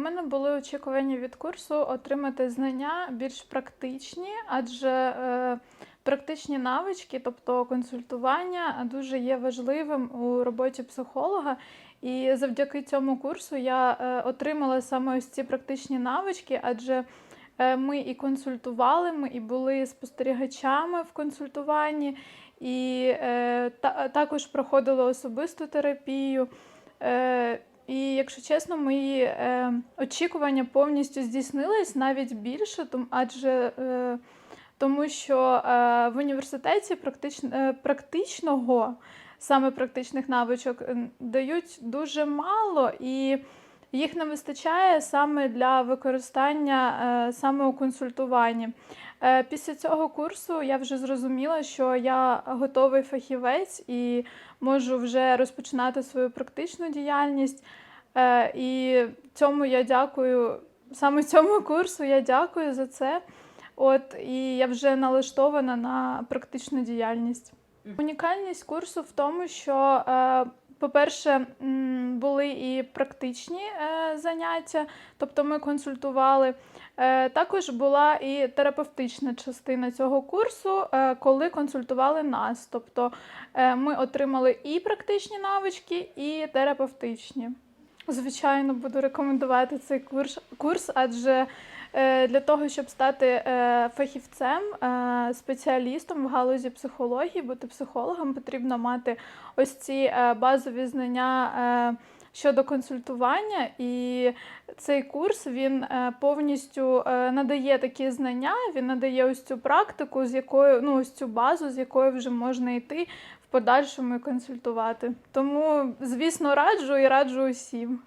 мене були очікування від курсу отримати знання більш практичні, адже е, практичні навички, тобто консультування, дуже є важливим у роботі психолога. І завдяки цьому курсу я е, отримала саме ось ці практичні навички, адже е, ми і консультували, ми і були спостерігачами в консультуванні, і та, також проходили особисту терапію. І якщо чесно, мої е, очікування повністю здійснились навіть більше, тому, адже е, тому що е, в університеті практич, е, практичного, саме практичних навичок дають дуже мало, і їх не вистачає саме для використання е, саме у консультуванні. Е, Після цього курсу я вже зрозуміла, що я готовий фахівець і можу вже розпочинати свою практичну діяльність. Е, І цьому я дякую, саме цьому курсу я дякую за це. От і я вже налаштована на практичну діяльність. Унікальність курсу в тому, що, по-перше, були і практичні е, заняття, тобто ми консультували. Е, Також була і терапевтична частина цього курсу, е, коли консультували нас. Тобто ми отримали і практичні навички, і терапевтичні. Звичайно, буду рекомендувати цей курс, курс адже е, для того, щоб стати е, фахівцем, е, спеціалістом в галузі психології, бути психологом, потрібно мати ось ці базові знання щодо консультування. І цей курс він е, повністю е, надає такі знання, він надає ось цю практику, з якою ну ось цю базу, з якою вже можна йти в подальшому і консультувати. Тому, звісно, раджу і раджу усім.